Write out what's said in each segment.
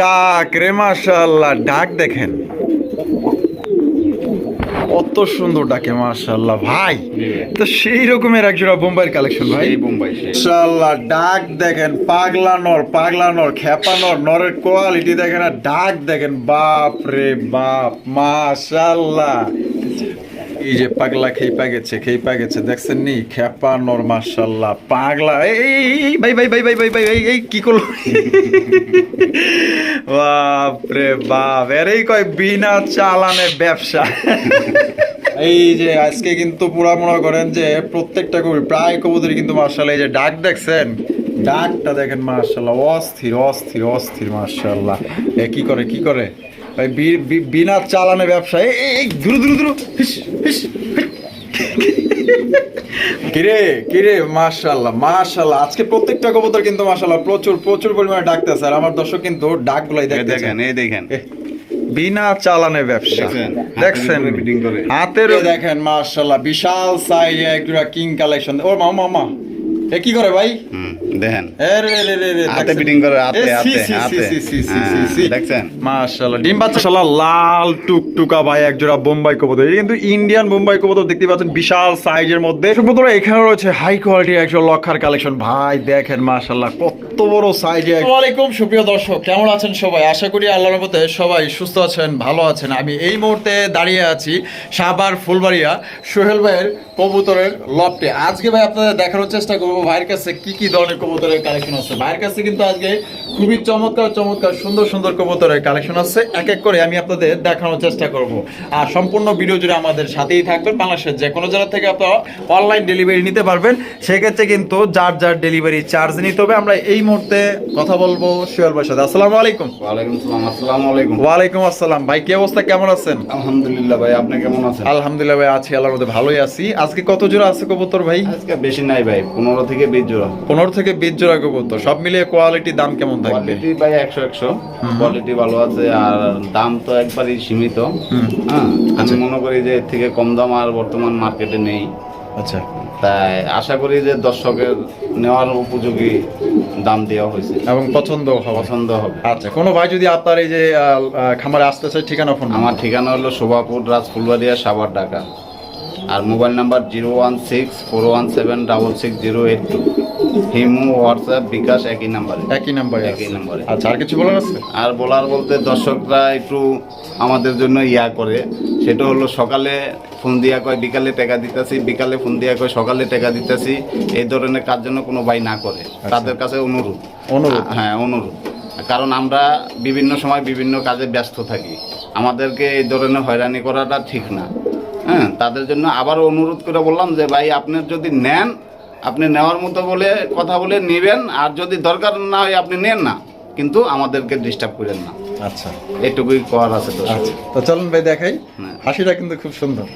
ডাক রে মাশাল্লাহ ডাক দেখেন। অত সুন্দর ডাকে মাশাল্লাহ ভাই। তো সেই রকমের একজোড়া বোম্বাইয়ের কালেকশন ভাই। বোম্বাই মাশাল্লাহ ডাক দেখেন পাগলা নর পাগলা নর খেপা নর নরের কোয়ালিটি দেখেন আর ডাক দেখেন বাপ রে বাপ মাশাল্লাহ এই যে পাগলা খেইপা গেছে খেইপা গেছে দেখছেন নি? খেপা নর, মাশাল্লাহ, পাগলা। এই ভাই ভাই ভাই ভাই ভাই ভাই, এই কি করল? বাপ রে বাপ এরই কয় বিনা চালানে ব্যবসা। এই যে আজকে কিন্তু পুরা মনে করেন যে প্রত্যেকটা কবি, প্রায় কবুতরই কিন্তু মার্শাল্লাহ এই যে ডাক দেখছেন? ডাকটা দেখেন মার্শাল্লাহ অস্থির অস্থির অস্থির মার্শাল্লাহ এ কি করে কি করে? বি- বিনা চালানে ব্যবসা এই এই দ্রু দ্রু। কিরে কিরে মাশাল্লাহ মাশাল্লাহ আজকে প্রত্যেকটা কবুতর কিন্তু মাশাল্লাহ প্রচুর প্রচুর পরিমাণে ডাকতেছে আর আমার দর্শক কিন্তু ডাকগুলাই দেখেন এই দেখেন। বিনা চালানে ব্যবসা। দেখছেন? দেখছেন হাতের দেখেন মাশাল্লাহ বিশাল সাইজ একটা কিং কালেকশন ও মামা মামা এ কি করে ভাই? হুম। দেখেন। হাতে? ফিটিং করে হাতে হাতে। দেখছেন? মাশাআল্লাহ ডিম বাচ্চা শালা লাল টুকটুকা ভাই এক জোড়া বোম্বাই কবুতর। এটা কিন্তু ইন্ডিয়ান বোম্বাই কবুতর দেখতে পাচ্ছেন বিশাল সাইজের মধ্যে। কবুতর এখানে রয়েছে হাই কোয়ালিটি একজন লক্ষার কালেকশন ভাই দেখেন মাশাআল্লাহ কত বড় সাইজে আসসালামু আলাইকুম সুপ্রিয় দর্শক কেমন আছেন সবাই? আশা করি আল্লাহর রহমতে সবাই সুস্থ আছেন ভালো আছেন। আমি এই মুহূর্তে দাঁড়িয়ে আছি সাবার ফুলবাড়িয়া সোহেল ভাইয়ের কবুতরের লফটে আজকে ভাই আপনাদের দেখানোর চেষ্টা করব ভাইয়ের কাছে কি কি ধরনের কবুতরের কালেকশন আছে। ভাইয়ের কাছে কিন্তু আজকে খুবই চমৎকার চমৎকার সুন্দর সুন্দর কবুতরের কালেকশন আছে। এক এক করে আমি আপনাদের দেখানোর চেষ্টা করব। আর সম্পূর্ণ ভিডিও জুড়ে আমাদের সাথেই থাকবেন। বাংলাদেশের যে কোনো জায়গা থেকে আপনারা অনলাইন ডেলিভারি নিতে পারবেন। সেক্ষেত্রে কিন্তু যার যার ডেলিভারি চার্জ নিতে হবে। আমরা এই মুহূর্তে কথা বলব সোহেল ভাইয়ের সাথে। আসসালামু আলাইকুম। ওয়ালাইকুম সালাম। আসসালামু আলাইকুম। ওয়ালাইকুম আসসালাম। ভাই কি অবস্থা? কেমন আছেন? আলহামদুলিল্লাহ ভাই আপনি কেমন আছেন? আলহামদুলিল্লাহ ভাই আছি। আল্লাহর মধ্যে ভালোই আছি। আজকে কত জোড়া আছে কবুতর ভাই? আজকে বেশি নাই ভাই পনেরো থেকে বিশ জোড়া। পনেরো থেকে বিশ জোড়া কবুতর সব মিলিয়ে কোয়ালিটি দাম কেমন থাকবে? কোয়ালিটি ভাই একশো একশো। কোয়ালিটি ভালো আছে আর দাম তো একবারই সীমিত। হ্যাঁ আমি মনে করি যে এর থেকে কম দাম আর বর্তমান মার্কেটে নেই। আচ্ছা। তাই আশা করি যে দর্শকের নেওয়ার উপযোগী দাম দেওয়া হয়েছে। এবং পছন্দ হওয়া পছন্দ হবে। আচ্ছা কোনো ভাই যদি আপনার এই যে খামারে আসতে চায় ঠিকানা ফোন আমার ঠিকানা হলো শোভাপুর রাজফুলবাড়িয়া সাভার ঢাকা। আর mobile number zero one six four one seven double six zero eight two. Imo WhatsApp bKash একই নাম্বারে। একই নাম্বারে একই নাম্বারে। আচ্ছা আর কিছু বলার আছে? আর বলার বলতে দর্শকরা একটু আমাদের জন্য ইয়া করে। সেটা হলো সকালে ফোন দিয়া কয় বিকালে টাকা দিতেছি বিকালে ফোন দিয়া কয় সকালে টাকা দিতেছি। এই ধরনের কাজ যেন কোনো ভাই না করে। তাদের কাছে অনুরোধ। অনুরোধ। হ্যাঁ অনুরোধ। কারণ আমরা বিভিন্ন সময় বিভিন্ন কাজে ব্যস্ত থাকি। আমাদেরকে এই ধরনের হয়রানি করাটা ঠিক না। হ্যাঁ তাদের জন্য আবার অনুরোধ করে বললাম যে ভাই আপনি যদি নেন আপনি নেওয়ার মতো বলে কথা বলে নেবেন আর যদি দরকার না হয় আপনি নেন না কিন্তু আমাদেরকে ডিস্টার্ব করেন না। আচ্ছা। এটুকুই করার আছে তো। আচ্ছা। তো চলুন ভাই দেখাই। হ্যাঁ। হাসিটা কিন্তু খুব সুন্দর।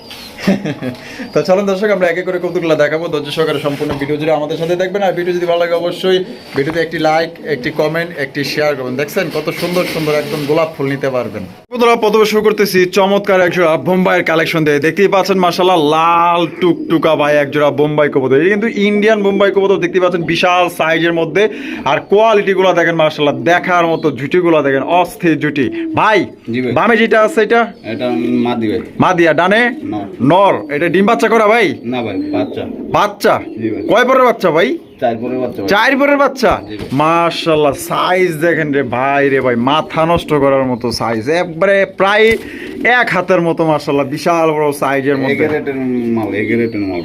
তো চলুন দর্শক আমরা একে করে কৌতুকগুলো দেখাবো। ধৈর্য সহকারে সম্পূর্ণ ভিডিও জুড়ে আমাদের সাথে দেখবেন। আর ভিডিও যদি ভালো লাগে অবশ্যই ভিডিওতে একটি লাইক একটি কমেন্ট একটি শেয়ার করবেন। দেখছেন কত সুন্দর সুন্দর একদম গোলাপ ফুল নিতে পারবেন। বন্ধুরা প্রথমে শুরু করতেছি চমৎকার এক জোড়া বোম্বাইয়ের কালেকশন দিয়ে। দেখতেই পাচ্ছেন মাসাল্লাহ লাল টুকটুকা ভাই এক জোড়া বোম্বাই কবুতর। এটা কিন্তু ইন্ডিয়ান বোম্বাই কবুতর দেখতে পাচ্ছেন বিশাল সাইজের মধ্যে। আর কোয়ালিটি গুলো দেখেন মাসাল্লাহ দেখার মতো জুটি গুলো দেখেন অস্থির জুটি। ভাই ভাই। বামে যেটা আছে এটা? এটা মা দিবে মা দিয়া ডানে? নর। নর এটা ডিম বাচ্চা করা ভাই? না ভাই বাচ্চা। বাচ্চা? কয় পরের বাচ্চা ভাই। চার পরের বাচ্চা। মাশাল্লাহ সাইজ দেখেন রে ভাই রে ভাই মাথা নষ্ট করার মতো সাইজ একবারে প্রায় এক হাতের মতো মাশাল্লাহ বিশাল বড় সাইজের মধ্যে।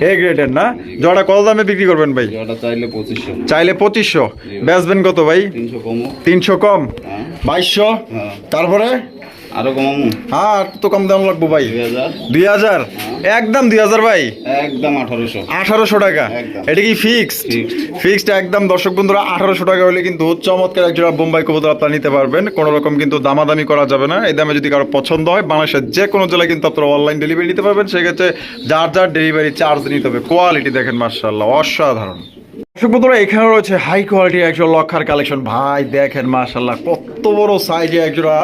এ গ্রেডের না? জোড়া কত দামে বিক্রি করবেন ভাই? চাইলে পঁচিশশো। বেচবেন কত ভাই? তিনশো কমো তিনশো কম? হ্যাঁ। বাইশশো? হ্যাঁ। তারপরে? আরও কমামো? হ্যাঁ আর তো কম দাম লাগবো ভাই। দুই হাজার? একদম দুই হাজার ভাই। একদম আঠারোশো। আঠারোশো টাকা। এটা কি ফিক্সড ফিক্সড একদম। দর্শক বন্ধুরা আঠারোশো টাকা হলে কিন্তু চমৎকার এক জোড়া বোম্বাই কবুতর আপনারা নিতে পারবেন। কোনো রকম কিন্তু দামাদামি করা যাবে না। এই দামে যদি কারও পছন্দ হয় বাংলাদেশের যে কোনো জেলায় কিন্তু আপনারা অনলাইন ডেলিভারি নিতে পারবেন। সেক্ষেত্রে যার যার ডেলিভারি চার্জ নিতে হবে কোয়ালিটি দেখেন মার্শাল্লাহ অসাধারণ। দর্শক বন্ধুরা এখানে রয়েছে হাই কোয়ালিটি একশো লক্ষার কালেকশন ভাই দেখেন মার্শাল্লাহ কত এত বড় সাইজে একজোড়া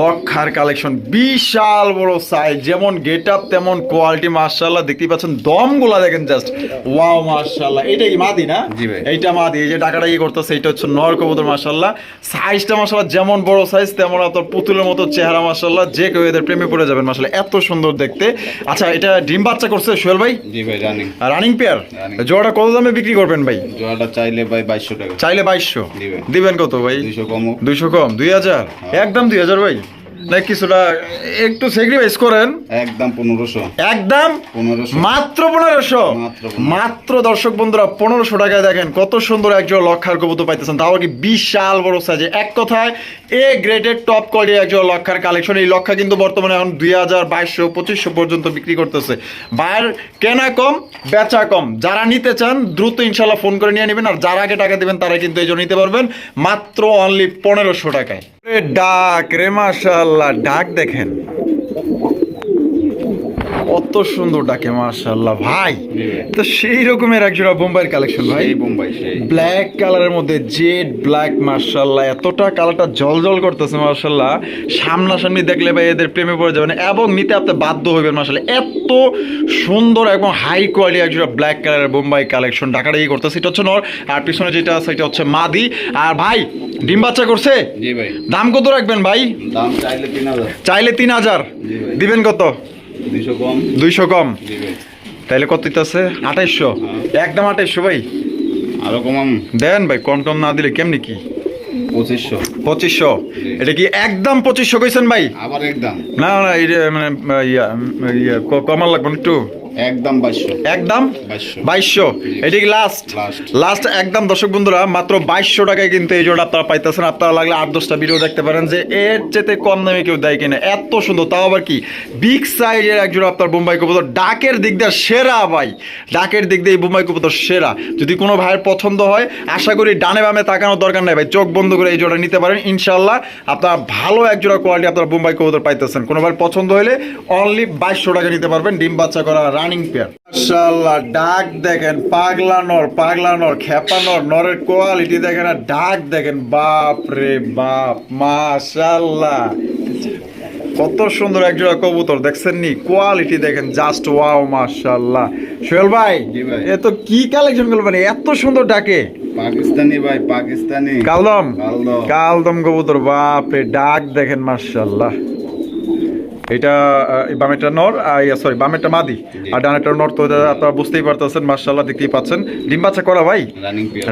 লক্ষার কালেকশন বিশাল বড় সাইজ যেমন গেট আপ তেমন কোয়ালিটি মার্শাল্লাহ দেখতেই পাচ্ছেন দমগুলা দেখেন জাস্ট ওয়াও মার্শাল্লাহ এটা কি মাদি না? জি ভাই। এইটা মাদি এই যে টাকাটা ইয়ে করতেছে এটা হচ্ছে নর কবুতর মার্শাল্লাহ সাইজটা মার্শাল্লাহ যেমন বড় সাইজ তেমন আপনার পুতুলের মতো চেহারা মার্শাল্লাহ যে কেউ এদের প্রেমে পড়ে যাবেন মার্শাল্লাহ এত সুন্দর দেখতে। আচ্ছা এটা ডিম বাচ্চা করছে সোহেল ভাই? জি ভাই রানিং রানিং পেয়ার। জোড়াটা কত দামে বিক্রি করবেন ভাই? জোড়াটা চাইলে ভাই বাইশশো টাকা। চাইলে বাইশশো। দিবেন। কত ভাই? দুইশো কমও দুইশো কম? দুই হাজার। একদম দুই হাজার ভাই। না কিছুটা একটু স্যাক্রিফাইস করেন। একদম পনেরোশো। একদম? পনেরোশো। মাত্র পনেরোশো? মাত্র দর্শক বন্ধুরা পনেরোশো টাকায় দেখেন কত সুন্দর একজন লক্ষার কবুতর পাইতেছেন। তাও কি বিশাল বড় সাইজে এক কথায় এ গ্রেডের টপ কোয়ালিটি একজন লক্ষার কালেকশন এই লক্ষা কিন্তু বর্তমানে এখন দুই হাজার বাইশশো পঁচিশশো পর্যন্ত বিক্রি করতেছে। কেনা কম বেচা কম। যারা নিতে চান দ্রুত ইনশাল্লাহ ফোন করে নিয়ে নেবেন। আর যারা আগে টাকা দেবেন তারা কিন্তু এই জন্য নিতে পারবেন। মাত্র অনলি পনেরোশো টাকায়। ডাক রে মাশাল্লাহ ডাক দেখেন। কত সুন্দর ডাকে মাশাল্লাহ ভাই। তো সেই রকমের একজোড়া বোম্বাইয়ের কালেকশন ভাই। বোম্বাই সেই। ব্ল্যাক কালারের মধ্যে জেড ব্ল্যাক মার্শাল্লাহ এতটা কালারটা জল জল করতেছে মার্শাল্লাহ সামনাসামনি দেখলে ভাই এদের প্রেমে পড়ে যাবেন এবং নিতে আপনি বাধ্য হইবেন মার্শাল্লাহ এত সুন্দর এবং হাই কোয়ালিটি একজোড়া ব্ল্যাক কালারের বোম্বাই কালেকশন ঢাকাটা ইয়ে করতেছে। এটা হচ্ছে নর আর পিছনে যেটা আছে এটা হচ্ছে মাদি। আর ভাই ডিম বাচ্চা করছে? জি ভাই। দাম কত রাখবেন ভাই? দাম চাইলে তিন হাজার। চাইলে তিন হাজার। দিবেন কত? দুইশো কম। তাইলে কত দিতেছে আঠাইশশো। একদম আঠাইশশো ভাই। আরও কমাম। দেন ভাই কম টম না দিলে কেমনি কি? পঁচিশশো। পঁচিশশো। এটা কি একদম পঁচিশশো কইছেন ভাই? আবার একদম। না না মানে ইয়া ইয়া কমার লাগবে একটু। একদম বাইশশো। একদম বাইশশো। লাস্ট লাস্ট একদম দর্শক বন্ধুরা মাত্র বাইশশো টাকায় কিন্তু এই জোড়া আপনারা পাইতেছেন। আপনারা লাগলে আট দশটা ভিডিও দেখতে পারেন যে এর চেতে কম দামে কেউ দেয় কিনা। এত সুন্দর। তাও আবার কি? বিগ সাইজের এক জোড়া আপনার বোম্বাই কবুতর ডাকের দিক দিয়ে সেরা ভাই। ডাকের দিক দিয়ে এই বোম্বাই কবুতর সেরা। যদি কোনো ভাইয়ের পছন্দ হয় আশা করি ডানে বামে তাকানোর দরকার নাই ভাই। চোখ বন্ধ করে এই জোড়া নিতে পারেন। ইনশাল্লাহ আপনারা ভালো এক জোড়া কোয়ালিটি আপনারা বোম্বাই কবুতর পাইতেছেন। কোনো ভাই পছন্দ হলে অনলি বাইশশো টাকা নিতে পারবেন। ডিম বাচ্চা করা রানিং পেয়ার মাশাল্লাহ ডাক দেখেন পাগলা নর পাগলা নর খেপা নর নরের কোয়ালিটি দেখেন আর ডাক দেখেন বাপ রে বাপ মাশাল্লাহ কত সুন্দর একজোড়া কবুতর দেখছেন নি? কোয়ালিটি দেখেন জাস্ট ওয়াও মাশাল্লাহ সোহেল ভাই এ তো কি কালেকশন করবেন এত সুন্দর ডাকে। পাকিস্তানি ভাই পাকিস্তানি। কালদম? কালদম। কালদম কবুতর বাপ রে ডাক দেখেন মাশাল্লাহ এটা বামেরটা নর সরি বামেরটা মাদি। আর ডানেরটা নর তো আপনারা বুঝতেই পারতেছেন মার্শাল্লাহ দেখতেই পাচ্ছেন। ডিম বাচ্চা করা ভাই?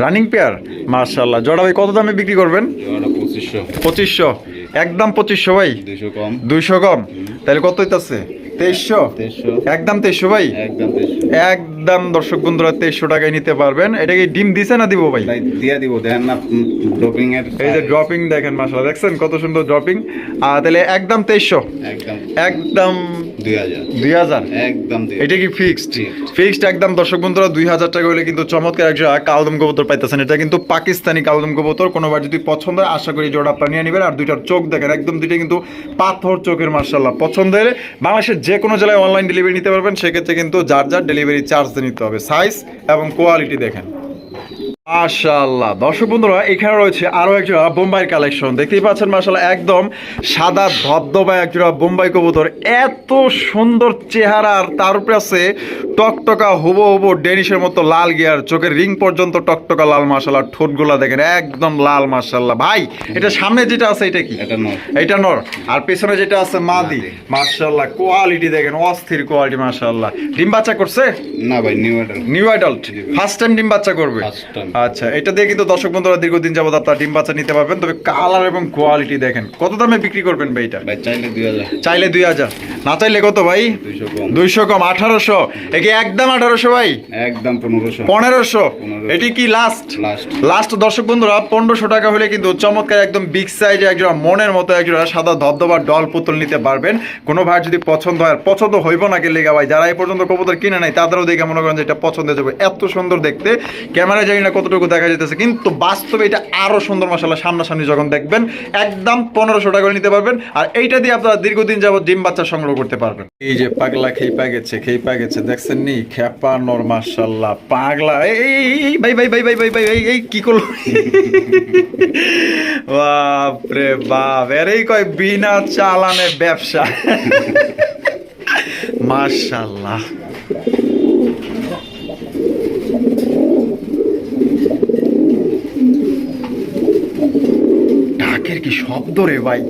রানিং পেয়ার মার্শাল্লাহ জোড়া ভাই কত দামে বিক্রি করবেন? পঁচিশশো। একদম পঁচিশশো ভাই? দুইশো কম। তাহলে কত হইতাছে? তেইশশো? একদম তেইশশো ভাই? একদম একদম দর্শক বন্ধুরা তেইশশো টাকায় নিতে পারবেন। এটা কি ডিম দিছে না দিব ভাই? দিয়ে দিব দেখেন না ডোপিং এর এই যে ড্রপিং দেখেন মাসালা দেখছেন কত সুন্দর ড্রপিং আর তাহলে একদম তেইশশো। একদম। একদম দুই হাজার। একদম এটা কি ফিক্সড ফিক্সড একদম দর্শক বন্ধুরা দুই হাজার টাকা হলে কিন্তু চমৎকার একজন কালদম কবুতর পাইতেছেন। এটা কিন্তু পাকিস্তানি কালদম কবুতর কোনোবার যদি পছন্দ হয় আশা করি জোড়া আপনার নিয়ে নেবেন। আর দুইটার চোখ দেখেন একদম দুইটা কিন্তু পাথর চোখের মার্শাল্লাহ পছন্দ হলে বাংলাদেশের যে কোনো জেলায় অনলাইন ডেলিভারি নিতে পারবেন। সেক্ষেত্রে কিন্তু যার যার ডেলিভারি চার্জ নিতে হবে সাইজ এবং কোয়ালিটি দেখেন। মাশাল্লাহ দর্শক বন্ধুরা এখানে রয়েছে আরও একজোড়া বোম্বাই কালেকশন। দেখতেই পাচ্ছেন মাশাল্লাহ একদম সাদা ধবধবা একজোড়া বোম্বাই কবুতর। এত সুন্দর চেহারা আর তার উপরে আছে টকটকা হুবো হুবো ডেনিশের মতো লাল গিয়ার। চোখের রিং পর্যন্ত টকটকা লাল মাশাল্লাহ ঠোঁটগুলা দেখেন একদম লাল মাশাল্লাহ ভাই এটা সামনে যেটা আছে এটা কি? এটা নর। আর পেছনে যেটা আছে মাদি। মাশাল্লাহ কোয়ালিটি দেখেন অস্থির কোয়ালিটি মাশাল্লাহ ডিম বাচ্চা করছে? না ভাই নিউ এটা নিউ অ্যাডাল্ট। ফার্স্ট টাইম ডিম বাচ্চা করবে? First time। আচ্ছা এটা দিয়ে কিন্তু দর্শক বন্ধুরা দীর্ঘদিন যাবত আপনারা ডিম বাচ্চা নিতে পারবেন। তবে কালার এবং কোয়ালিটি দেখেন। কত দামে বিক্রি করবেন ভাই এটা? ভাই চাইলে দুই হাজার। চাইলে দুই হাজার। না চাইলে কত ভাই? দুইশো কম। আঠারোশো। একে একদম আঠারোশো ভাই? একদম পনেরোশো। পনেরোশো। 1500 এটি কি লাস্ট লাস্ট দর্শক বন্ধুরা পনেরোশো টাকা হলে কিন্তু চমৎকার একদম বিগ সাইজে একজোড়া মনের মতো একজোড়া সাদা ধবধবার ডল পুতুল নিতে পারবেন। কোনো ভাই যদি পছন্দ হয় পছন্দ হইব না কে লেগা ভাই যারা এই পর্যন্ত কবুতর কিনে নাই তাদেরও দেখে মনে করেন যে এটা পছন্দ হয়ে যাবে এত সুন্দর দেখতে। ক্যামেরা জানি না কত কতটুকু দেখা যেতেছে কিন্তু বাস্তবে এটা আরও সুন্দর মশালা সামনাসামনি যখন দেখবেন, একদম পনেরোশো টাকা করে নিতে পারবেন, আর এইটা দিয়ে আপনারা দীর্ঘদিন যাবত ডিম বাচ্চা সংগ্রহ করতে পারবেন। এই যে পাগলা খেপা গেছে খেপা গেছে, দেখছেন নি? খেপা নর মাশাল্লাহ পাগলা, এই ভাই ভাই ভাই ভাই ভাই ভাই, এই কি করল? বাপরে বাপ, এরই কয় বিনা চালানে ব্যবসা। মাশাল্লাহ ডাকের কি শব্দ রে ভাই?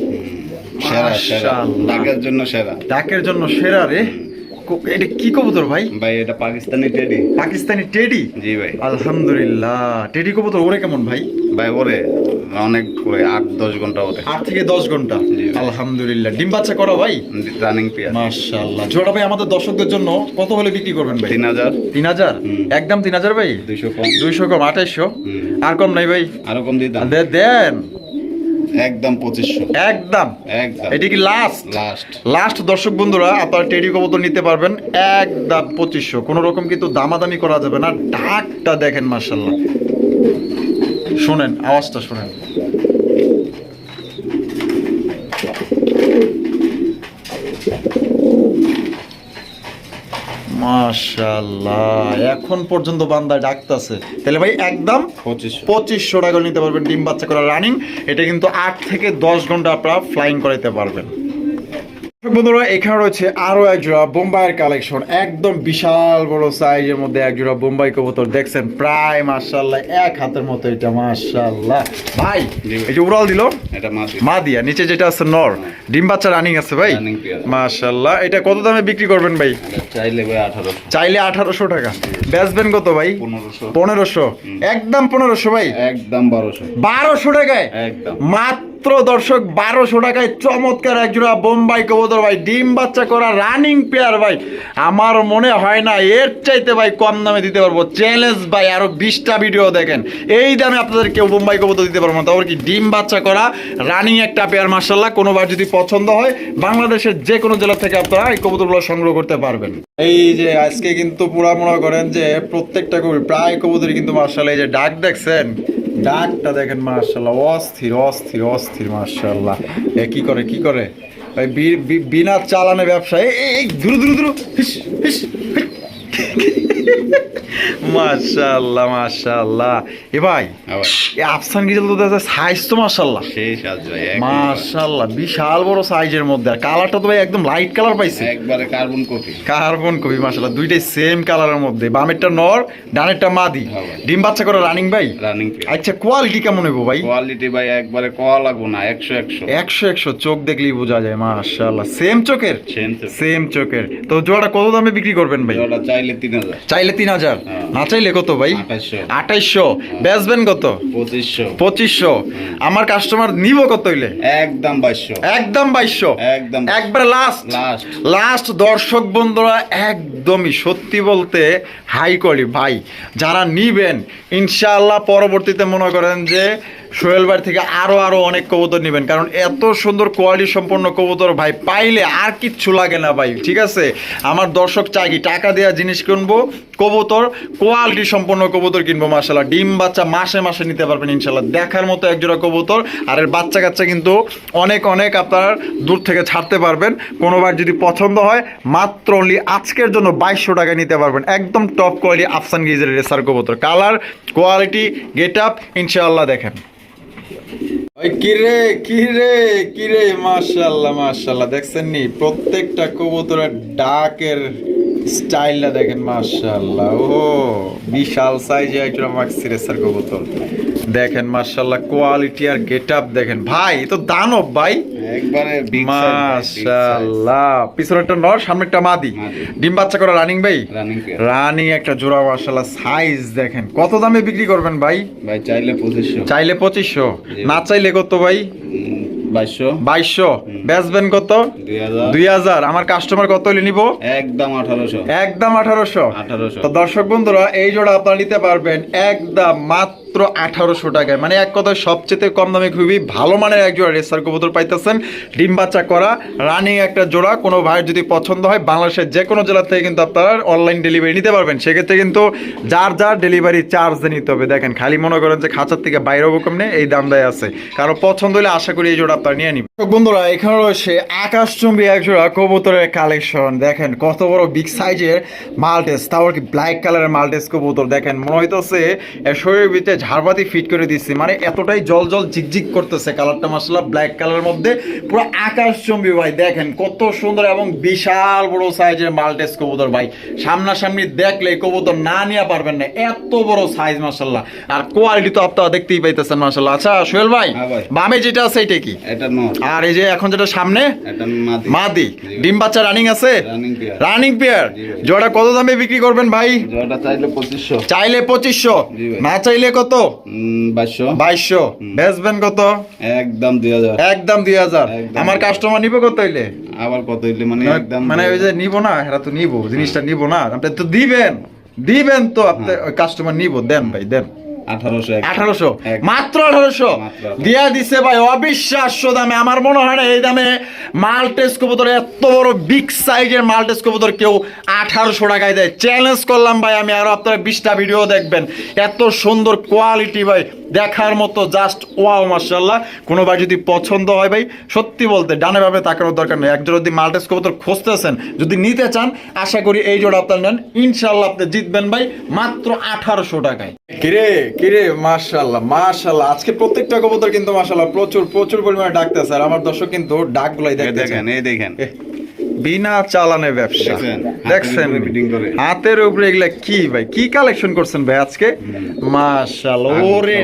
সেরা সেরা। ডাকের জন্য সেরা। ডাকের জন্য সেরা রে? এটা কি কবুতর ভাই? ভাই এটা পাকিস্তানি টেডি। পাকিস্তানি টেডি? জি ভাই। আলহামদুলিল্লাহ। টেডি কবুতর ওরে কেমন ভাই? ভাই ওরে অনেক করে আট দশ ঘণ্টা ওরে আট থেকে দশ ঘণ্টা? আলহামদুলিল্লাহ। ডিম বাচ্চা করা ভাই? রানিং পেয়ার মাশাআল্লাহ। জোড়া ভাই আমাদের দর্শকদের জন্য কত হলে বিক্রি করবেন ভাই? তিন হাজার। তিন হাজার? একদম তিন হাজার ভাই? দুইশো কম। দুইশো কম আঠাইশো আর কম নাই ভাই? আরও কম দিতাম দে- দেন। একদম পঁচিশশো। একদম। একদম। এটি কি লাস্ট লাস্ট লাস্ট দর্শক বন্ধুরা আপনারা টেডি কবুতর নিতে পারবেন একদম পঁচিশশো। কোনো রকম কিন্তু দামাদামি করা যাবে না। ঢাকটা দেখেন মার্শাল্লাহ শোনেন আওয়াজটা শোনেন। মাশাল্লাহ এখন পর্যন্ত বান্দা ডাকতেছে। তাহলে ভাই একদম পঁচিশশো। পঁচিশশো টাকা নিতে পারবেন ডিম বাচ্চা করা রানিং এটা কিন্তু আট থেকে দশ ঘণ্টা আপনারা ফ্লাইং করাইতে পারবেন। বন্ধুরা এখানে রয়েছে আরও এক জোড়া বোম্বাইয়ের কালেকশন একদম বিশাল বড় সাইজের মধ্যে এক জোড়া বোম্বাই কবুতর। দেখছেন প্রায় মার্শাল্লাহ এক হাতের মতো এটা মার্শাল্লাহ ভাই এই যে উড়াল দিল? মা দিয়া নিচে যেটা আছে নর। ডিম বাচ্চা রানিং আছে ভাই? মার্শাল্লাহ এটা কত দামে বিক্রি করবেন ভাই? চাইলে ভাই আঠারোশো। চাইলে আঠারোশো টাকা। বেচবেন কত ভাই? পনেরোশো। পনেরোশো। একদম পনেরোশো ভাই? একদম বারোশো। বারোশো টাকায়? একদম। মাত্র দর্শক, বারোশো টাকায় চমৎকার একজোড়া বোম্বাই কবুতর ভাই। ডিম বাচ্চা করা রানিং পেয়ার ভাই। আমার মনে হয় না, এর চাইতে ভাই কম দামে দিতে পারব। চ্যালেঞ্জ ভাই, আরও বিশটা ভিডিও দেখেন। এই দামে আপনাদের কেউ বোম্বাই কবুতর দিতে পারব না। তারপর কি, ডিম বাচ্চা করা রানিং একটা পেয়ার মার্শাল্লাহ কোনোবার যদি পছন্দ হয়, বাংলাদেশের যে কোনো জেলা থেকে আপনারা এই কবুতরগুলো সংগ্রহ করতে পারবেন। এই যে আজকে কিন্তু পুরা মনে করেন যে, প্রত্যেকটা কবি প্রায় কবুতরই কিন্তু মার্শাল্লাহ এই যে ডাক দেখছেন। ডাকটা দেখেন মার্শাল্লাহ অস্থির অস্থির অস্থির মার্শাল্লাহ এ কি করে কি করে? ভাই বিনা চালানে ব্যবসা এই দ্রু দ্রু দ্রু হিস হিস হিস। মাশাল্লাহ মাশাল্লাহ এ ভাই এ আফসান গিজেল তো দেখা সাইজ তো সেই ভাই একদম। বিশাল বড় সাইজের মধ্যে। আর কালারটা তো ভাই একদম লাইট কালার পাইছে। একবারে কার্বন কপি কার্বন কবি মাশাল্লাহ দুইটাই সেম কালারের মধ্যে। বামেরটা নর ডানেরটা মাদি। হ্যাঁ ডিম বাচ্চা করে রানিং ভাই? রানিং আচ্ছা কোয়ালিটি কেমন হইব ভাই? কোয়ালিটি ভাই একবারে কওয়া লাগবো না একশো একশো। একশো একশো চোখ দেখলেই বোঝা যায় মাশাল্লাহ সেম চোখের? সেম চোখের। তো জোড়াটা কত দামে বিক্রি করবেন ভাই? ওটা চাইলে তিন হাজার। চাইলে তিন হাজার। না চাইলে কত ভাই? আঠাইশশো। বেচবেন কত? পঁচিশশো। পঁচিশশো। আমার কাস্টমার নিব কত হইলে? একদম বাইশশো। একদম বাইশশো। একদম একবারে লাস্ট লাস্ট লাস্ট দর্শক বন্ধুরা একদমই সত্যি বলতে হাই কোয়ালিটি ভাই যারা নিবেন ইনশাআল্লাহ পরবর্তীতে মনে করেন যে সোহেল ভাই থেকে আরও আরও অনেক কবুতর নেবেন, কারণ এত সুন্দর কোয়ালিটি সম্পন্ন কবুতর ভাই, পাইলে আর কিচ্ছু লাগে না ভাই, ঠিক আছে? আমার দর্শক চাই কি টাকা দেওয়া জিনিস কিনবো, কবুতর কোয়ালিটি সম্পন্ন কবুতর কিনবো মাসাল্লাহ ডিম বাচ্চা মাসে মাসে নিতে পারবেন ইনশাল্লাহ দেখার মতো একজোড়া কবুতর, আর এর বাচ্চা কাচ্চা কিন্তু অনেক অনেক আপনার দূর থেকে ছাড়তে পারবেন। কোনোবার যদি পছন্দ হয়, মাত্র অনলি আজকের জন্য বাইশশো টাকায় নিতে পারবেন। একদম টপ কোয়ালিটি আফসান গিজের রেসার কবুতর। কালার কোয়ালিটি গেট আপ ইনশাআল্লাহ দেখেন। ওই মাশাল্লাহ দেখছেন নি? প্রত্যেকটা কবুতরের ডাকের দেখেন মাশাল্লাহ ও বিশাল সাইজে একটা কবুতর। দেখেন মাশাল্লাহ কোয়ালিটি আর গেট আপ দেখেন। ভাই তো দানব ভাই। একবারে বিগ মাশাল্লাহ পিছনেরটা নর সামনেরটা মাদি। মাদি। ডিম বাচ্চা করা রানিং ভাই? রানিং একটা জোড়া মাশাল্লাহ সাইজ দেখেন। কত দামে বিক্রি করবেন ভাই? ভাই চাইলে পঁচিশশো। চাইলে পঁচিশশো। না চাইলে কত ভাই? বাইশশো। বেচবেন কত? দুই হাজার। আমার কাস্টমার কত হলে নিব? একদম আঠারোশো। একদম আঠারোশো। তো দর্শক বন্ধুরা এই জোড়া আপনারা নিতে পারবেন একদম মাত্র মাত্র আঠারোশো টাকায়। মানে এক কথায় সবচেয়ে কম দামে খুবই ভালো মানের এক জোড়া রেসার কবুতর পাইতেছেন। ডিম বাচ্চা করা রানিং একটা জোড়া। কোনো ভাইয়ের যদি পছন্দ হয়, বাংলাদেশের যে কোনো জেলা থেকে কিন্তু আপনারা অনলাইন ডেলিভারি নিতে পারবেন। সেক্ষেত্রে কিন্তু যার যার ডেলিভারি চার্জ নিতে হবে। দেখেন, খালি মনে করেন যে খাঁচার থেকে বাইরে হব নেই এই দাম দেয় আছে। কারণ পছন্দ হলে আশা করি এই জোড়া আপনারা নিয়ে নিবেন। বন্ধুরা, এখানে রয়েছে আকাশচুম্বী এক জোড়া কবুতরের কালেকশন দেখেন, কত বড় বিগ সাইজের মাল্টেস তাও কি ব্ল্যাক কালারের মাল্টেস কবুতর। দেখেন, মনে হইতেছে শরীরের ভিতরে ঝাড়বাতি ফিট করে দিচ্ছি মানে এতটাই জল জল ঝিকঝিক করতেছে কালারটা মাসাল্লাহ ব্ল্যাক কালারের মধ্যে। পুরো আকাশচুম্বী ভাই দেখেন কত সুন্দর এবং বিশাল বড় সাইজের মাল্টেস কবুতর ভাই। সামনাসামনি দেখলে কবুতর না নিয়ে পারবেন না এত বড় সাইজ মাসাল্লাহ আর কোয়ালিটি তো আপনারা দেখতেই পাইতেছেন মাসাল্লাহ আচ্ছা সোহেল ভাই হ্যাঁ বামে যেটা আছে এটা কি? আর এই যে এখন যেটা সামনে মাদি। ডিম বাচ্চা রানিং আছে? রানিং পেয়ার ভাই। জোড়া কত দামে বিক্রি করবেন ভাই? জোড়াটা চাইলে পঁচিশশো। চাইলে পঁচিশশো। না চাইলে কত? বাইশশো। বাইশশো। বেচবেন কত? একদম দুই হাজার। একদম দুই হাজার। আমার কাস্টমার নিবে কত হইলে? আবার কত হইলে? মানে একদম মানে ওই যে নিবো না এরা তো নিবো জিনিসটা নিবো না। আপনি তো দিবেন। দিবেন তো আপনি কাস্টমার নিবো। দেন ভাই দেন। আঠারোশো এক। আঠারোশো? এক। মাত্র আঠারোশো? মাত্র। দিয়া দিছে ভাই অবিশ্বাস্য দামে। আমার মনে হয় না এই দামে মাল্টেস কবুতর এত বড় বিগ সাইজের মাল্টেস কবুতর কেউ আঠারোশো টাকায় দেয়। চ্যালেঞ্জ করলাম ভাই আমি আরও আপনারা বিশটা ভিডিও দেখবেন। এত সুন্দর কোয়ালিটি ভাই দেখার মতো জাস্ট ওয়াও মার্শাল্লাহ কোনো ভাই যদি পছন্দ হয় ভাই সত্যি বলতে ডানে ভাবে তাকানোর দরকার নেই। একজন যদি মাল্টেস কবুতর খুঁজতেছেন যদি নিতে চান আশা করি এই জোড়া আপনার নেন। ইনশাল্লাহ আপনি জিতবেন ভাই মাত্র আঠারোশো টাকায়। কিরে কিরে মার্শাল্লাহ মার্শাল্লাহ আজকে প্রত্যেকটা কবুতর কিন্তু মার্শাল্লাহ প্রচুর প্রচুর পরিমাণে ডাকতেছে। আর আমার দর্শক কিন্তু ডাকগুলাই দেখেন এই দেখেন। বিনা চালানে ব্যবসা। দেখছেন? হাতের উপরে এগুলা কি ভাই? কি কালেকশন করছেন ভাই আজকে? আগুন, ওরে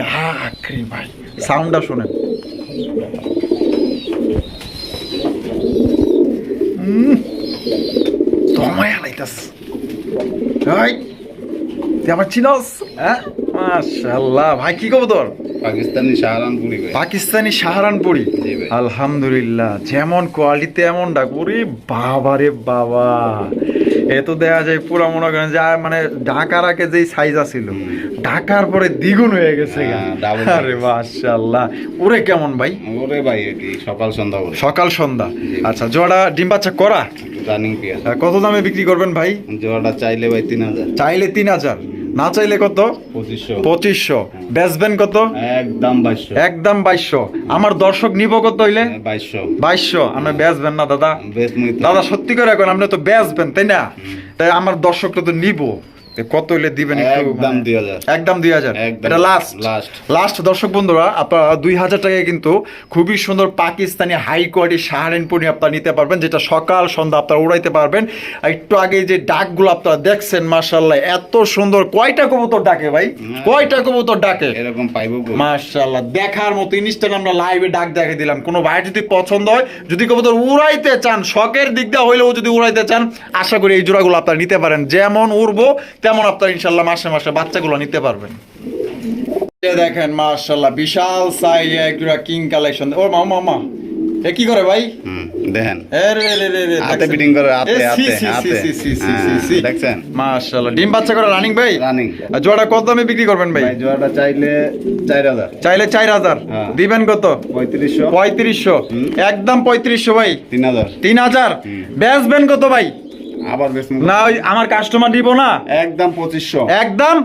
ডাক রে ভাই। সাউন্ডটা শুনেন। উম, দমায় হালাইতাস ভাই তুই আমার চিনস? হ্যাঁ? মাশাআল্লাহ। ভাই কি কবুতর পাকিস্তানি সাহারানপুরি পাকিস্তানি সাহারানপুরি? জি আলহামদুলিল্লাহ। যেমন কোয়ালিটি এমন ওরে বাবা রে বাবা। এ তো দেখা যায় পুরো মনে করেন যে মানে ঢাকার আগে যেই সাইজ আছিল ঢাকার পরে দ্বিগুণ হয়ে গেছে হ্যাঁ, আরে মাশাআল্লাহ। ওরে কেমন ভাই? ওরে ভাই এটি সকাল সন্ধ্যা সকাল সন্ধ্যা। আচ্ছা জোড়া ডিম বাচ্চা করা? রানিং কত দামে বিক্রি করবেন ভাই? জোড়াটা চাইলে ভাই তিন হাজার। চাইলে তিন হাজার। না চাইলে কত? পঁচিশশো। বেচবেন কত? একদম বাইশশো। একদম বাইশশো। আমার দর্শক নিব কত হইলে? বাইশশো। বাইশশো। আপনি বেচবেন না দাদা। দাদা সত্যি করে এখন আপনি তো বেচবেন তাই না? তাই আমার দর্শকটা তো নিব। কত হইলে দিবেন একদম মানে- দুই হাজার। একদম দুই হাজার। এটা লাস্ট last। লাস্ট দর্শক বন্ধুরা আপনারা দুই হাজার টাকায় কিন্তু খুবই সুন্দর পাকিস্তানি হাই কোয়ালিটি সাহারেন পনি আপনারা নিতে পারবেন যেটা সকাল সন্ধ্যা আপনারা উড়াইতে পারবেন। একটু আগে যে ডাকগুলো আপনারা দেখছেন মার্শাল্লাহ এত সুন্দর। কয়টা কবুতর ডাকে ভাই? কয়টা কবুতর ডাকে? এরকম পাইবো কই? মাশাআল্লাহ দেখার মতো ইনস্টাগ্রাম আমরা লাইভে ডাক দেখে দিলাম। কোনো ভাই যদি পছন্দ হয় যদি কবুতর উড়াইতে চান শখের দিক দিয়ে হইলেও যদি উড়াইতে চান আশা করি এই জোড়াগুলো আপনারা নিতে পারেন। যেমন উড়বো তেমন আপনারা ইনশাল্লাহ মাসে মাসে বাচ্চাগুলো নিতে পারবেন। দেখেন মাশাআল্লাহ বিশাল সাইজ এক জোড়া কিং কালেকশন ও মামা মামা এ কি করে ভাই? হুম, দেখেন। এ রে রে রে রে, হাতে? ফিটিং করে, হাতে, হাতে, হাতে। দেখছেন? মাশাআল্লাহ ডিম বাচ্চা করে রানিং ভাই? রানিং আর জোড়া কত দামে বিক্রি করবেন ভাই? ভাই জোড়াটা চাইলে চার হাজার। চাইলে চার হাজার। হ্যাঁ। দিবেন কত? পঁয়ত্রিশশো। পঁয়ত্রিশশো। হুম। একদম পঁয়ত্রিশশো ভাই। তিন হাজার। তিন হাজার। হুম। বেচবেন কত ভাই? আবার না ওই আমার কাস্টমার দিব না। একদম পঁচিশশো। একদম?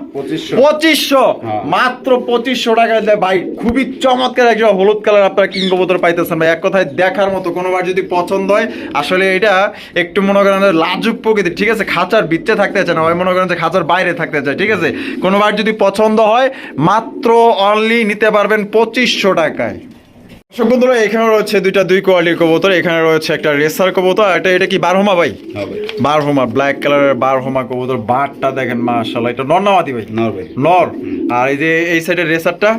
পঁচিশশো। হ্যাঁ। মাত্র পঁচিশশো টাকায় দেয় ভাই খুবই চমৎকার একজন হলুদ কালার আপনারা কিংকবুতর পাইতেছেন ভাই। এক কথায় দেখার মতো কোনোবার যদি পছন্দ হয় আসলে এটা একটু মনে করেন লাজুক প্রকৃতি ঠিক আছে? খাঁচার ভিতরে থাকতে চায় না ভাই মনে করেন যে খাঁচার বাইরে থাকতে চায় ঠিক আছে? কোনোবার যদি পছন্দ হয় মাত্র অনলি নিতে পারবেন পঁচিশশো টাকায়। দর্শক বন্ধুরা এখানে রয়েছে দুইটা দুই কোয়ালিটির কবুতর এখানে রয়েছে একটা রেসার কবুতর আর এটা এটা কি বারহমা ভাই? বারহমা ব্ল্যাক কালারের বারহমা কবুতর বাটটা দেখেন মাশাআল্লাহ এটা নর না মাদি ভাই? নর ভাই। নর। আর এই যে এই সাইডের রেসারটা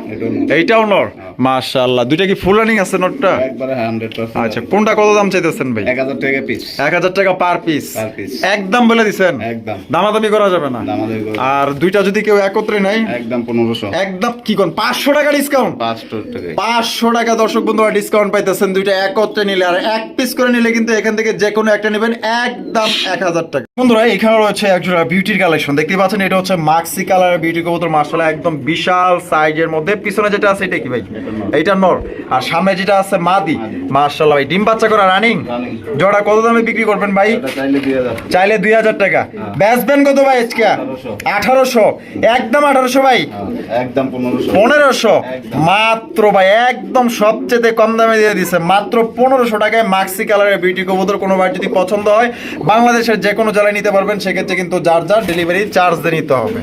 এইটাও নর। মাশাআল্লাহ। দুইটা কি ফুল রানিং আছে নোটটা? একবারে হান্ড্রেড আচ্ছা কোনটা কত দাম চাইতেছেন ভাই? এক হাজার টাকা পিস এক হাজার টাকা পার পিস Per piece। একদম বলে দিছেন? একদম। দামাদামি করা যাবে না। আমাদের আর দুইটা যদি কেউ একত্রে নেয়? একদম পনেরোশো। একদম কি কোন? পাঁচশো টাকা ডিসকাউন্ট পাঁচশো টাকা। পাঁচশো টাকা দর্শক বন্ধুরা ডিসকাউন্ট পাইতেছেন দুইটা একত্রে নিলে। আর এক পিস করে নিলে কিন্তু এখান থেকে যে কোনো একটা নেবেন একদম এক হাজার টাকা। বন্ধুরা এখানে রয়েছে একজোড়া বিউটির কালেকশন দেখতে পাচ্ছেন এটা হচ্ছে মাক্সি কালারের বিউটি কবুতর। মার্শাল একদম বিশাল সাইজের মধ্যে। পিছনে যেটা আছে এটা কি ভাই? এইটা নর। আর সামনে যেটা আছে মাদি মার্শাল ভাই ডিম বাচ্চা করা রানিং জোড়া কত দামে বিক্রি করবেন ভাই? চাইলে দুই হাজার। টাকা। বেচবেন কত ভাই আজকে? আঠারোশো। একদম আঠারোশো ভাই। একদম পনেরোশো। পনেরোশো। মাত্র ভাই একদম সবচেয়ে কম দামে দিয়ে দিছে। মাত্র পনেরোশো টাকায় মাক্সি কালারের বিউটি কবুতর কোনো ভাই যদি পছন্দ হয় বাংলাদেশের যে কোনো জেলায় নিতে পারবেন। সেক্ষেত্রে কিন্তু যার যার ডেলিভারি চার্জ দিয়ে নিতে হবে।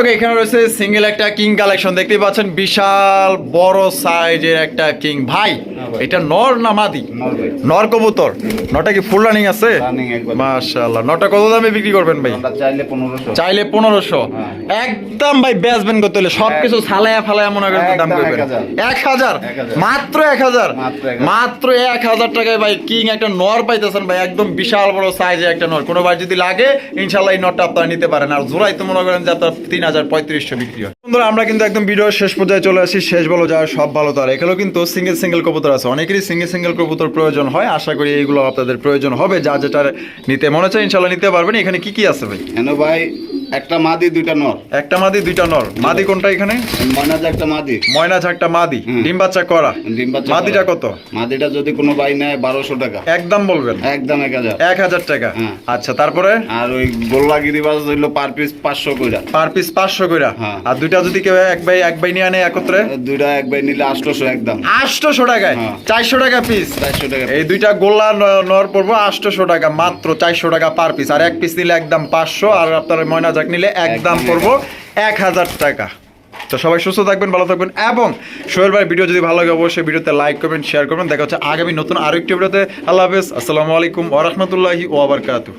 Okay, এখানে রয়েছে সিঙ্গেল একটা কিং কালেকশন দেখতেই পাচ্ছেন বিশাল বড় সাইজের একটা কিং ভাই ভাই। এটা নর না মাদি? নর কবুতর। নটা কি ফুল রানিং আছে? মাশাআল্লাহ। নটা কত দামে বিক্রি করবেন ভাই? চাইলে পনেরোশো। হ্যাঁ। একদম ভাই বেচবেন করতে হলে সবকিছু ছালায়া ফালায়া মনে করেন দাম করবেন। এক হাজার। মাত্র এক হাজার? মাত্র এক হাজার। টাকায় ভাই কিং একটা নর পাইতেছেন ভাই একদম বিশাল বড় সাইজে একটা নর। কোনো বার যদি লাগে ইনশাল্লাহ এই নরটা আপনারা নিতে পারেন। আর জোড়াই তো মনে করেন যে আপনার তিন হাজার পঁয়ত্রিশশো বিক্রি হয়। বন্ধুরা আমরা কিন্তু একদম ভিডিওর শেষ পর্যায়ে চলে আসি। শেষ বলো যা সব ভালো তার। এখানেও কিন্তু সিঙ্গেল সিঙ্গেল কবুতর আছে। অনেকেরই সিঙ্গেল সিঙ্গেল কবুতর প্রয়োজন হয়। আশা করি এইগুলো আপনাদের প্রয়োজন হবে। যা যেটা নিতে মনে চায় ইনশাল্লাহ নিতে পারবেন। এখানে কি কি আছে ভাই? কেন ভাই একটা মাদি দুইটা নর। একটা মাদি দুইটা নর। মাদি কোনটা এখানে? ময়নাজ একটা মাদি। ময়না ঝাকটা মাদি। ডিম বাচ্চা করা। ডিম বাচ্চা মাদিটা কত? মাদিটা যদি কোনো ভাই নেয় বারোশো টাকা। একদম বলবেন। একদম এক হাজার। এক হাজার টাকা। হ্যাঁ। আচ্ছা তারপরে? আর ওই গোল্লা গিরিবাজ হইল পার পিস পাঁচশো কইরা। পার পিস পাঁচশো কইরা। হ্যাঁ। আর দুইটা যদি কেউ এক ভাই এক ভাই নিয়ে আনে একত্রে? দুইটা এক ভাই নিলে আটশোশো একদম। আটশোশো টাকায়? হ্যাঁ। চারশো টাকা পিস চারশো টাকা এই দুইটা গোল্লা নর পড়ব আটশোশো টাকা মাত্র চারশো টাকা পার পিস আর এক পিস নিলে একদম পাঁচশো আর আপনার ময়না নিলে একদম পড়ব এক। হাজার টাকা। তো সবাই সুস্থ থাকবেন ভালো থাকবেন এবং সোহেল ভাই ভিডিও যদি ভালো লাগে অবশ্যই ভিডিওতে লাইক করবেন শেয়ার করবেন। দেখা হচ্ছে আগামী নতুন আরও একটি ভিডিওতে আল্লাহ হাফেজ। আসসালামু আলাইকুম ওরহমতুল্লাহি ওয়াবারকাতু